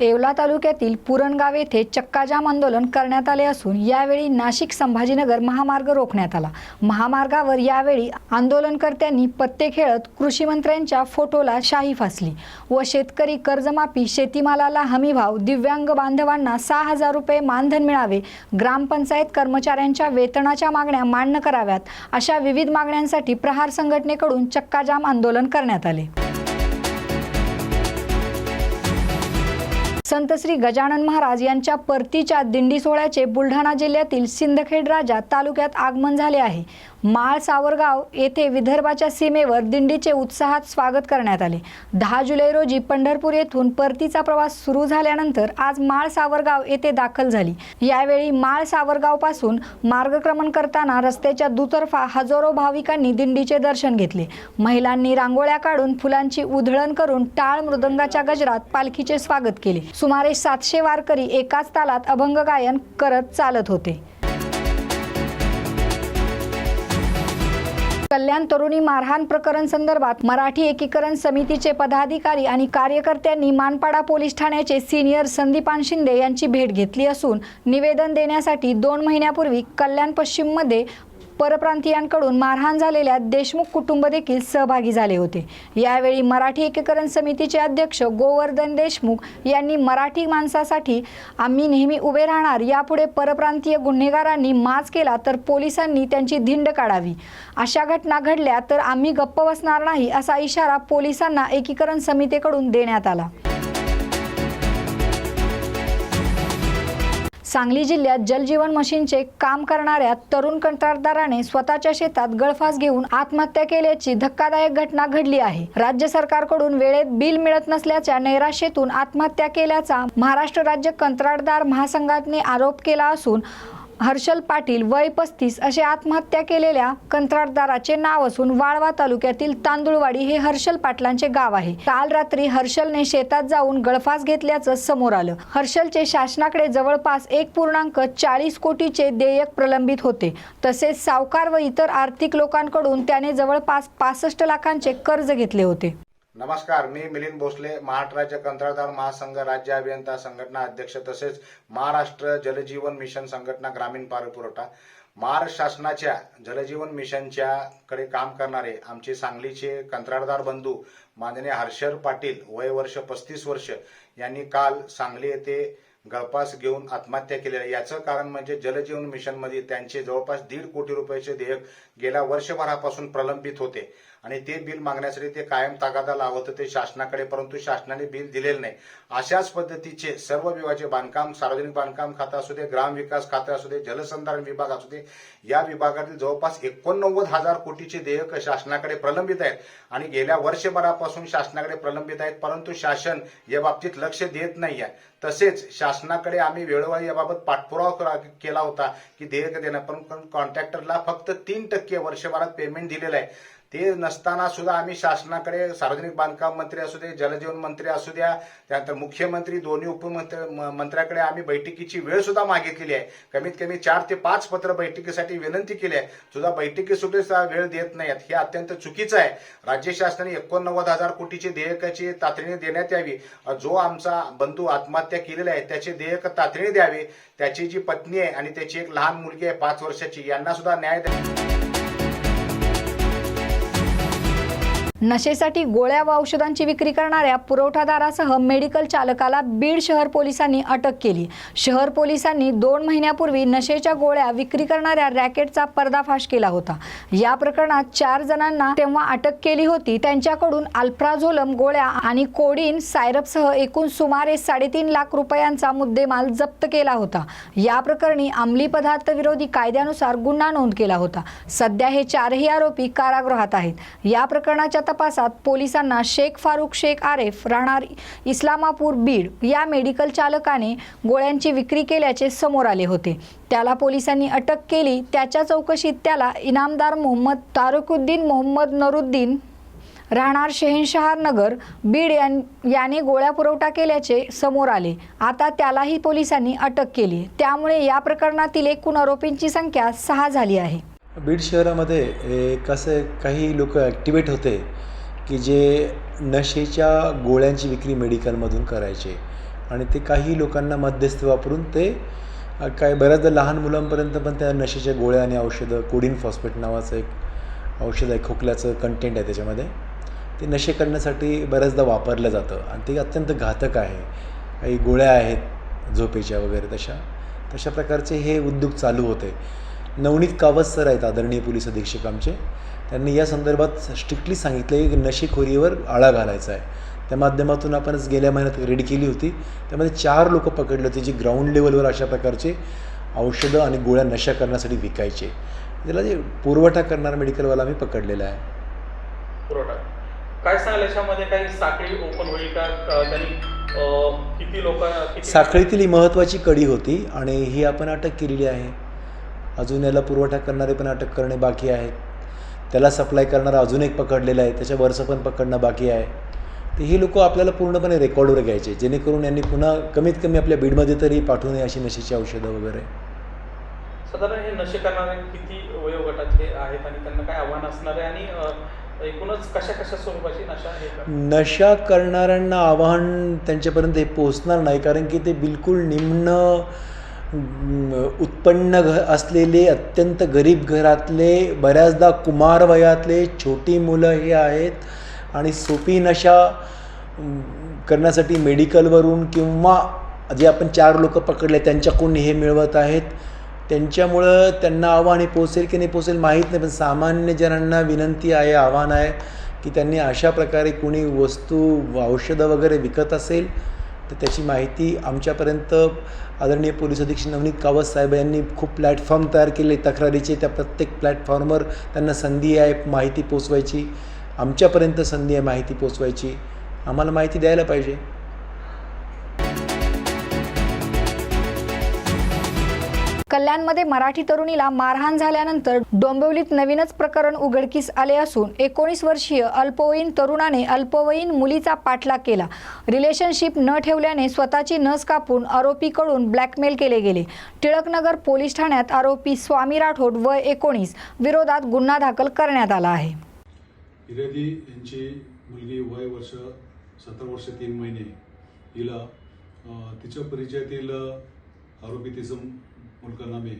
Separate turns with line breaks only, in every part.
येवला तालुक्यातील पुरणगाव येथे चक्काजाम आंदोलन करण्यात आले असून यावेळी नाशिक संभाजीनगर महामार्ग रोखण्यात आला. महामार्गावर यावेळी आंदोलनकर्त्यांनी पत्ते खेळत कृषी मंत्र्यांच्या फोटोला शाही फासली व शेतकरी कर्जमाफी शेतीमालाला हमीभाव दिव्यांग बांधवांना सहा हजार रुपये मानधन मिळावे ग्रामपंचायत कर्मचाऱ्यांच्या वेतनाच्या मागण्या मान्य कराव्यात अशा विविध मागण्यांसाठी प्रहार संघटनेकडून चक्काजाम आंदोलन करण्यात आले. संत श्री गजानन महाराज यांच्या परतीच्या दिंडी सोहळ्याचे बुलढाणा जिल्ह्यातील सिंदखेड राजा तालुक्यात आगमन झाले आहे. माळ सावरगाव येथे विदर्भाच्या सीमेवर दिंडीचे उत्साहात स्वागत करण्यात आले. दहा जुलै रोजी पंढरपूर येथून परतीचा प्रवास सुरू झाल्यानंतर आज माळ सावरगाव येथे दाखल झाली. यावेळी माळ सावरगावपासून मार्गक्रमण करताना रस्त्याच्या दुतर्फा हजारो भाविकांनी दिंडीचे दर्शन घेतले. महिलांनी रांगोळ्या काढून फुलांची उधळण करून टाळ मृदंगाच्या गजरात पालखीचे स्वागत केले. सुमारे सातशे वारकरी एकाच तालात अभंग गायन करत चालत होते. कल्याण तरुणी मारहाण प्रकरण संदर्भात मराठी एकीकरण समितीचे पदाधिकारी आणि कार्यकर्त्यांनी मानपाडा पोलीस ठाण्याचे सिनियर संदीपान शिंदे यांची भेट घेतली असून निवेदन देण्यासाठी दोन महिन्यापूर्वी कल्याण पश्चिममध्ये परप्रांतीयांकडून मारहाण झालेल्या देशमुख कुटुंब देखील सहभागी झाले होते. यावेळी मराठी एकीकरण समितीचे अध्यक्ष गोवर्धन देशमुख यांनी मराठी माणसासाठी आम्ही नेहमी उभे राहणार यापुढे परप्रांतीय गुन्हेगारांनी माज केला तर पोलिसांनी त्यांची धिंड काढावी. अशा घटना घडल्या तर आम्ही गप्प बसणार नाही असा इशारा पोलिसांना एकीकरण समितीकडून देण्यात आला. सांगली जिल्ह्यात जलजीवन मशीनचे काम करणाऱ्या तरुण कंत्राटदाराने स्वतःच्या शेतात गळफास घेऊन आत्महत्या केल्याची धक्कादायक घटना घडली आहे. राज्य सरकारकडून वेळेत बिल मिळत नसल्याच्या नैराश्येतून आत्महत्या केल्याचा महाराष्ट्र राज्य कंत्राटदार महासंघाने आरोप केला असून हर्षल पाटील वय पस्तीस असे आत्महत्या केलेल्या कंत्राटदाराचे नाव असून वाळवा तालुक्यातील तांदुळवाडी हे हर्षल पाटलांचे गाव आहे. काल रात्री हर्षलने शेतात जाऊन गळफास घेतल्याचं समोर आलं. हर्षलचे शासनाकडे जवळपास एक पूर्णांक चाळीस कोटीचे देयक प्रलंबित होते. तसेच सावकार व इतर आर्थिक लोकांकडून त्याने जवळपास पासष्ट लाखांचे कर्ज घेतले होते.
नमस्कार मी मिलिंद भोसले महाराष्ट्र राज्य कंत्राटदार महासंघ राज्य अभियंता संघटना अध्यक्ष तसेच महाराष्ट्र जलजीवन मिशन संघटना ग्रामीण पाणीपुरवठा महाराष्ट्र शासनाच्या जलजीवन मिशनच्या कडे काम करणारे आमचे सांगलीचे कंत्राटदार बंधू माननीय हर्षर पाटील वय वर्ष पस्तीस वर्ष यांनी काल सांगली येथे गळपास घेऊन आत्महत्या केली याचं कारण म्हणजे जलजीवन मिशनमध्ये त्यांचे जवळपास दीड कोटी रुपयाचे देयक गेल्या वर्षभरापासून प्रलंबित होते. आणि ते बिल मागण्यासाठी ते कायम तागादा लावत होते शासनाकडे परंतु शासनाने बिल दिलेलं नाही. अशाच पद्धतीचे सर्व विभागाचे बांधकाम सार्वजनिक बांधकाम खातं असू दे ग्रामविकास खातं असू दे जलसंधारण विभाग असू दे या विभागातील जवळपास एकोणनव्वद हजार कोटीचे देयक शासनाकडे प्रलंबित आहेत. आणि गेल्या वर्षभरापासून शासनाकडे प्रलंबित आहेत परंतु शासन या बाबतीत लक्ष देत नाही आहे तसेच शासनाकडे आम्ही वेळोवेळी याबाबत पाठपुरावा केला होता की देयक देणं पण कॉन्ट्रॅक्टरला फक्त तीन टक्के वर्षभरात पेमेंट दिलेलं आहे. ते नसताना सुद्धा आम्ही शासनाकडे सार्वजनिक बांधकाम मंत्री असू दे जलजीवन मंत्री असू द्या त्यानंतर मुख्यमंत्री दोन्ही उपमंत्री म- मंत्र्याकडे आम्ही बैठकीची वेळ सुद्धा मागितलेली आहे. कमीत कमी चार ते पाच पत्र बैठकीसाठी विनंती केली आहे. सुद्धा बैठकी सुद्धा वेळ देत नाहीत. हे अत्यंत चुकीचं आहे. राज्य शासनाने एकोणनव्वद हजार कोटीची देयकाची तातडीने देण्यात यावी. जो आमचा बंधू आत्महत्या केलेला आहे त्याचे देयक तातडीने द्यावे. त्याची जी पत्नी आहे आणि त्याची एक लहान मुलगी आहे पाच वर्षाची यांना सुद्धा न्याय द्यावा
नशेसाठी गोळ्या व औषधांची विक्री करणाऱ्या पुरवठादारासह मेडिकल चालकाला बीड शहर पोलिसांनी अटक केली. शहर पोलिसांनी दोन महिन्यापूर्वी नशेच्या गोळ्या विक्री करणाऱ्या रॅकेटचा पर्दाफाश केला होता. या प्रकरणात चार जणांना तेव्हा अटक केली होती. त्यांच्याकडून अल्फ्राझोलम गोळ्या आणि कोडीन सायरपसह एकूण सुमारे साडेतीन लाख रुपयांचा मुद्देमाल जप्त केला होता. या प्रकरणी अंमली पदार्थ विरोधी कायद्यानुसार गुन्हा नोंद केला होता. सध्या हे चारही आरोपी कारागृहात आहेत. या प्रकरणाच्या तपासात पोलिसांना शेख फारुख शेख आरेफ राहणार इस्लामापूर बीड या मेडिकल चालकाने गोळ्यांची विक्री केल्याचे समोर आले होते. त्याला पोलिसांनी अटक केली. त्याच्या चौकशीत त्याला इनामदार मोहम्मद तारुकुद्दीन मोहम्मद नरुद्दीन राहणार शहनशहार नगर बीड यां- याने गोळ्या पुरवठा केल्याचे समोर आले. आता त्यालाही पोलिसांनी अटक केली. त्यामुळे या प्रकरणातील एकूण आरोपींची संख्या सहा झाली आहे.
बीड शहरामध्ये एक काही लोक ॲक्टिवेट होते की जे नशेच्या गोळ्यांची विक्री मेडिकलमधून करायचे आणि ते काही लोकांना मध्यस्थ वापरून ते काय बऱ्याचदा लहान मुलांपर्यंत पण त्या नशेच्या गोळ्या आणि औषधं कोडिन फॉस्फेट नावाचं एक औषध आहे खोकल्याचं कंटेंट आहे त्याच्यामध्ये. ते नशे करण्यासाठी बऱ्याचदा वापरलं जातं आणि ते अत्यंत घातक आहे. काही गोळ्या आहेत झोपेच्या वगैरे तशा तशा प्रकारचे हे उद्योग चालू होते. नवनीत कावत सर आहेत आदरणीय पोलीस अधीक्षक आमचे. त्यांनी या संदर्भात स्ट्रिक्टली सांगितलं की नशेखोरीवर आळा घालायचा आहे. त्या माध्यमातून आपणच गेल्या महिन्यात रेडी केली होती. त्यामध्ये चार लोक पकडले होते जी ग्राउंड लेवलवर अशा प्रकारचे औषधं आणि गोळ्या नशा करण्यासाठी विकायचे. त्याला जे पुरवठा करणारा मेडिकलवाला आम्ही पकडलेला आहे.
पुरवठा. काय सांगाल याच्यामध्ये? काही साखळी ओपन होईल का? अ, त्यांनी अ, किती लोक
साखळीतील ही महत्त्वाची कडी होती आणि ही आपण अटक केलेली आहे. अजून याला पुरवठा करणारे पण अटक करणे बाकी आहेत त्याला सप्लाय करणारा अजून एक पकडलेला आहे. त्याच्यावरचं पण पकडणं बाकी आहे. तर ही लोक आपल्याला पूर्णपणे रेकॉर्डवर घ्यायचे. जेणेकरून यांनी पुन्हा कमीत कमी आपल्या बीडमध्ये तरी पाठवू नये अशी नशेची औषधं वगैरे.
साधारण हे नशे करणारे किती वयोगटातले आहेत आणि त्यांना काय आव्हान असणार आहे? आणि एकूणच कशा कशा स्वरूपाची नशा
नशा करणाऱ्यांना आव्हान त्यांच्यापर्यंत हे पोचणार नाही. कारण की ते बिलकुल निम्न उत्पन्न घ असलेले अत्यंत गरीब घरातले बऱ्याचदा कुमार वयातले छोटी मुलं हे आहेत. आणि सोपी नशा करण्यासाठी मेडिकलवरून किंवा जे आपण चार लोक पकडले त्यांच्याकडून हे मिळवत आहेत. त्यांच्यामुळं त्यांना आव्हान हे पोचेल की नाही पोचेल माहीत नाही पण सामान्य जणांना विनंती आहे आव्हान आहे की त्यांनी अशा प्रकारे कोणी वस्तू औषधं वगैरे विकत असेल तर त्याची माहिती आमच्यापर्यंत आदरणीय पोलीस अधीक्षक नवनीत कावत साहेब यांनी खूप प्लॅटफॉर्म तयार केले. तक्रारीचे त्या प्रत्येक प्लॅटफॉर्मवर त्यांना संधी आहे माहिती पोचवायची. आमच्यापर्यंत संधी आहे माहिती पोचवायची. आम्हाला माहिती द्यायला पाहिजे.
कल्याणमध्ये मराठी तरुणीला मारहाण झाल्यानंतर डोंबिवलीत नवीनच प्रकरण उघडकीस आले असून एकोणीस वर्षीय अल्पवयीन तरुणाने अल्पवयीन मुलीचा पाठलाग केला. रिलेशनशिप न ठेवल्याने स्वतःची नस कापून आरोपीकडून ब्लॅकमेल केले गेले. टिळकनगर पोलीस ठाण्यात आरोपी स्वामी राठोड वय एकोणीस विरोधात गुन्हा दाखल करण्यात आला आहे.
यांची मुलगी वय वर्ष सतरा वर्ष तीन महिने. हिला तिच्या परिचयातील आरोपी तिचं मुलकनामे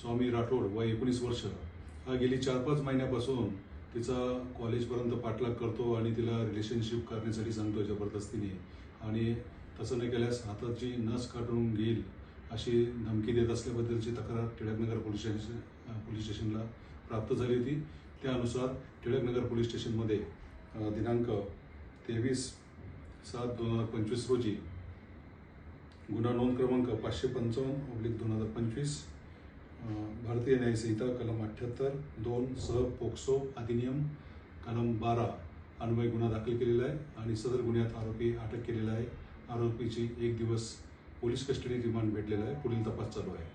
स्वामी राठोड वय एकोणीस वर्ष. हा गेली चार पाच महिन्यापासून तिचा कॉलेजपर्यंत पाठलाग करतो आणि तिला रिलेशनशिप करण्यासाठी सांगतो जबरदस्तीने. आणि तसं नाही केल्यास हाताची नस काढून घेईल अशी धमकी देत असल्याबद्दलची तक्रार टिळकनगर पोलीस स्टेशन पोलीस स्टेशनला प्राप्त झाली होती. त्यानुसार टिळकनगर पोलीस स्टेशनमध्ये दिनांक तेवीस सात दोन हजार पंचवीस रोजी गुन्हा नोंद क्रमांक पाचशे पंचावन्न ऑब्लिक दोन हजार पंचवीस भारतीय न्यायसंहिता कलम अठ्ठ्याहत्तर दोन सह पोक्सो अधिनियम कलम बारा अन्वय गुन्हा दाखल केलेला आहे आणि सदर गुन्ह्यात आरोपी अटक केलेला आहे. आरोपीची एक दिवस पोलीस कस्टडी रिमांड भेटलेला आहे. पुढील तपास चालू आहे.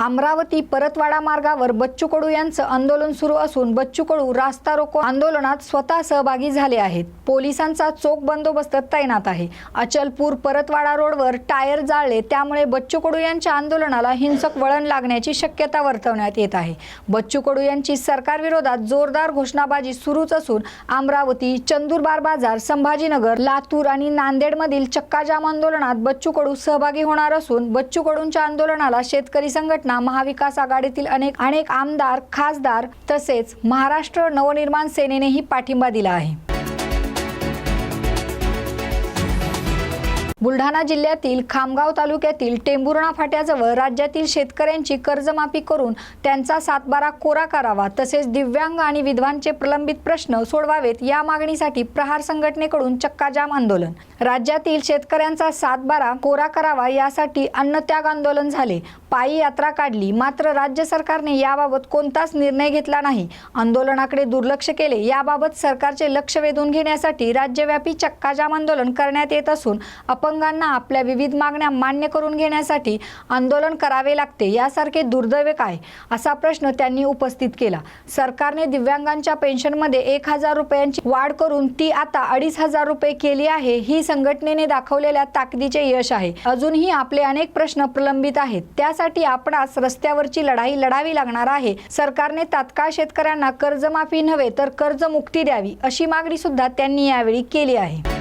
अमरावती परतवाडा मार्गावर बच्चू कडू यांचं आंदोलन सुरू असून बच्चू कडू रास्ता रोको आंदोलनात स्वतः सहभागी झाले आहेत. पोलिसांचा चोख बंदोबस्त तैनात आहे. अचलपूर परतवाडा रोडवर टायर जाळले त्यामुळे बच्चू कडू यांच्या आंदोलनाला हिंसक वळण लागण्याची शक्यता वर्तवण्यात येत आहे. बच्चू कडू यांची सरकारविरोधात जोरदार घोषणाबाजी सुरूच असून अमरावती चंदुरबार बाजार संभाजीनगर लातूर आणि नांदेडमधील चक्काजाम आंदोलनात बच्चू कडू सहभागी होणार असून बच्चू कडूंच्या आंदोलनाला शेतकरी संघटना महाविकास आघाडीतील अनेक अनेक आमदार खासदार तसेच महाराष्ट्र नवनिर्माण सेनेनेही पाठिंबा दिला आहे. बुलढाणा जिल्ह्यातील खामगाव तालुक्यातील टेंभुर्णा फाट्याजवळ राज्यातील शेतकऱ्यांची कर्जमाफी करून त्यांचा सातबारा कोरा करावा तसेच दिव्यांग आणि विधवांचे प्रलंबित प्रश्न सोडवावेत या मागणीसाठी प्रहार संघटनेकडून चक्काजाम आंदोलन. राज्यातील शेतकऱ्यांचा सातबारा कोरा करावा यासाठी अन्नत्याग आंदोलन झाले. पायी यात्रा काढली. मात्र राज्य सरकारने याबाबत कोणताच निर्णय घेतला नाही. आंदोलनाकडे दुर्लक्ष केले. याबाबत सरकारचे लक्ष वेधून घेण्यासाठी राज्यव्यापी चक्काजाम आंदोलन करण्यात येत असून अपंगांना आपल्या विविध मागण्या मान्य करून घेण्यासाठी आंदोलन करावे लागते यासारखे दुर्दैव काय? असा प्रश्न त्यांनी उपस्थित केला. सरकारने दिव्यांगांच्या पेन्शनमध्ये एक हजार रुपयांची वाढ करून ती आता अडीच हजार रुपये केली आहे ही संघटनेने दाखवलेल्या ताकदीचे यश आहे. अजूनही आपले अनेक प्रश्न प्रलंबित आहेत. त्या यासाठी आपणास रस्त्यावरची लढाई लढावी लागणार आहे. सरकारने तात्काळ शेतकऱ्यांना कर्जमाफी नव्हे तर कर्जमुक्ती द्यावी अशी मागणी सुद्धा त्यांनी यावेळी केली आहे.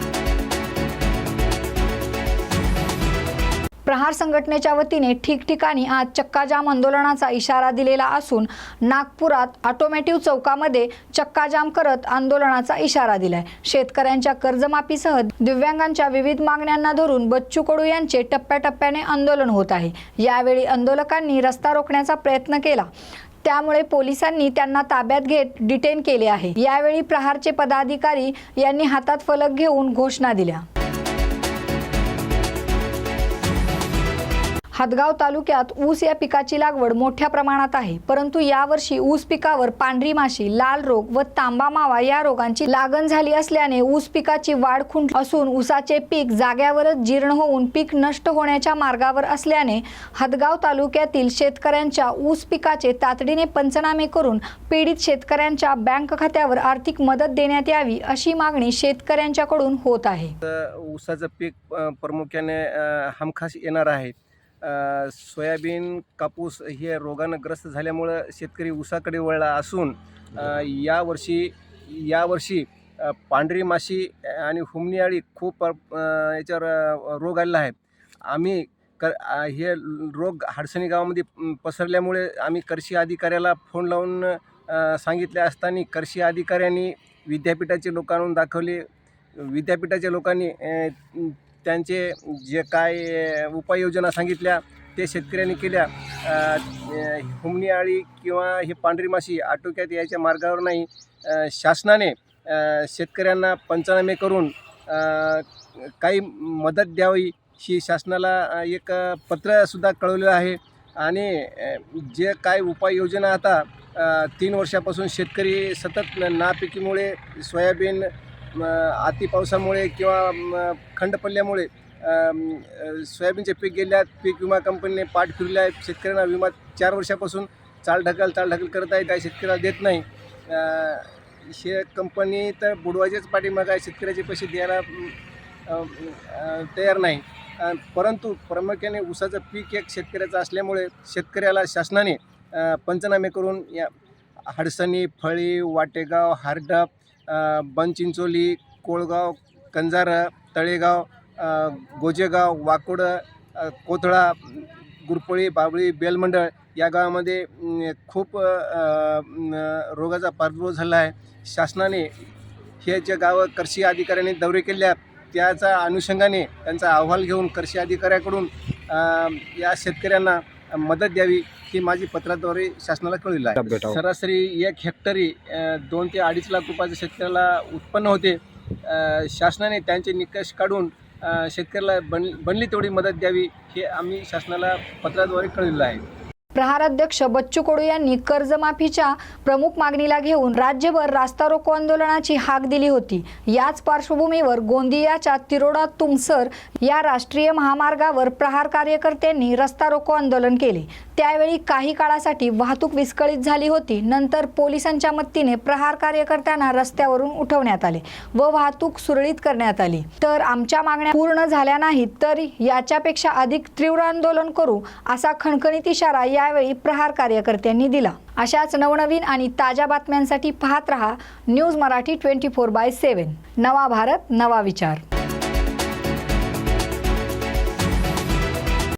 प्रहार संघटनेच्या वतीने ठिकठिकाणी आज चक्काजाम आंदोलनाचा इशारा दिलेला असून नागपुरात ऑटोमॅटिव्ह चौकामध्ये चक्काजाम करत आंदोलनाचा इशारा दिलाय. शेतकऱ्यांच्या कर्जमाफीसह दिव्यांगांच्या विविध मागण्यांना धरून बच्चू कडू यांचे टप्प्याटप्प्याने आंदोलन होत आहे. यावेळी आंदोलकांनी रस्ता रोखण्याचा प्रयत्न केला. त्यामुळे पोलिसांनी त्यांना ताब्यात घेत डिटेन केले आहे. यावेळी प्रहारचे पदाधिकारी यांनी हातात फलक घेऊन घोषणा दिल्या. हदगाव तालुक्यात ऊस या पिकाची लागवड मोठ्या प्रमाणात आहे. परंतु यावर्षी ऊस पिकावर पांढरी माशी लाल रोग व तांबा मावा या रोगांची लागण झाली असल्याने ऊस पिकाची वाढ खुंट असून ऊसाचे पीक जाग्यावरच जीर्ण होऊन पीक नष्ट होण्याच्या मार्गावर असल्याने हदगाव तालुक्यातील शेतकऱ्यांच्या ऊस पिकाचे तातडीने पंचनामे करून पीडित शेतकऱ्यांच्या बँक खात्यावर आर्थिक मदत देण्यात यावी अशी मागणी शेतकऱ्यांच्याकडून होत आहे.
ऊसाचं पीक प्रामुख्याने हमखास येणार आहे. सोयाबीन कापूस हे रोगानं ग्रस्त झाल्यामुळं शेतकरी ऊसाकडे वळला असून यावर्षी यावर्षी पांढरी माशी आणि हुमणी अळी खूप याच्यावर रोग आलेला आहे. आम्ही क हे रोग हाडसणी गावामध्ये पसरल्यामुळे आम्ही कृषी अधिकाऱ्याला फोन लावून सांगितले असताना कृषी अधिकाऱ्यांनी विद्यापीठाचे लोकांना दाखवले. विद्यापीठाच्या लोकांनी त्यांचे जे काय उपाययोजना सांगितल्या ते शेतकऱ्यांनी केल्या. हुमणी आळी किंवा हे पांढरी माशी आटोक्यात यायच्या मार्गावर नाही. शासनाने शेतकऱ्यांना पंचनामे करून काही मदत द्यावी ही शासनाला एक पत्रसुद्धा कळवलेलं आहे. आणि जे काय उपाययोजना आता तीन वर्षापासून शेतकरी सतत नापिकीमुळे सोयाबीन अति पावसामुळे किंवा खंड पडल्यामुळे सोयाबीनचे पीक गेल्यात पीक विमा कंपनीने पाठ फिरले आहेत शेतकऱ्यांना विमा चार वर्षापासून चाल ढकल चाल ढकल करत आहे. काही शेतकऱ्याला देत नाही. शे कंपनी तर बुडवायचेच पाठीमागं आहे. शेतकऱ्याचे पैसे द्यायला तयार नाही. परंतु प्रामुख्याने ऊसाचं पीक एक शेतकऱ्याचं असल्यामुळे शेतकऱ्याला शासनाने पंचनामे करून या हडसणी फळी वाटेगाव हारडप बनचिंचोली कोळगाव कंजारं तळेगाव गोजेगाव वाकोडं कोथळा गुरपळी बाबळी बेलमंडळ या गावामध्ये खूप रोगाचा प्रादुर्भाव झाला आहे. शासनाने हे जे गावं कृषी अधिकाऱ्यांनी दौरे केले आहेत अनुषंगाने त्यांचा अहवाल घेऊन कृषी अधिकाऱ्याकडून या शेतकऱ्यांना मदत द्यावी ही माझी पत्राद्वारे शासनाला कळविलं आहे. सरासरी एक हेक्टरी दोन ते अडीच लाख रुपयाचं शेतकऱ्याला उत्पन्न होते. शासनाने त्यांचे निकष काढून शेतकऱ्याला बन बनली तेवढी मदत द्यावी हे आम्ही शासनाला पत्राद्वारे कळविलं आहे.
प्रहाराध्यक्ष बच्चू कडू यांनी कर्जमाफीच्या प्रमुख मागणीला घेऊन राज्यभर रास्ता रोको आंदोलनाची हाक दिली होती. याच पार्श्वभूमीवर गोंदियाच्या तिरोडा तुमसर या राष्ट्रीय महामार्गावर प्रहार कार्यकर्त्यांनी रस्ता रोको आंदोलन केले. त्यावेळी काही काळासाठी वाहतूक विस्कळीत झाली होती. नंतर पोलिसांच्या मदतीने प्रहार कार्यकर्त्यांना रस्त्यावरून उठवण्यात आले व वाहतूक सुरळीत करण्यात आली. तर आमच्या मागण्या पूर्ण झाल्या नाहीत तर याच्यापेक्षा अधिक तीव्र आंदोलन करू असा खणखणीत इशारा या यावेळी प्रहार कार्यकर्त्यांनी दिला. अशाच नवनवीन आणि ताज्या बातम्यांसाठी पाहत रहा news Marathi twenty four by seven. नवा भारत नवा विचार.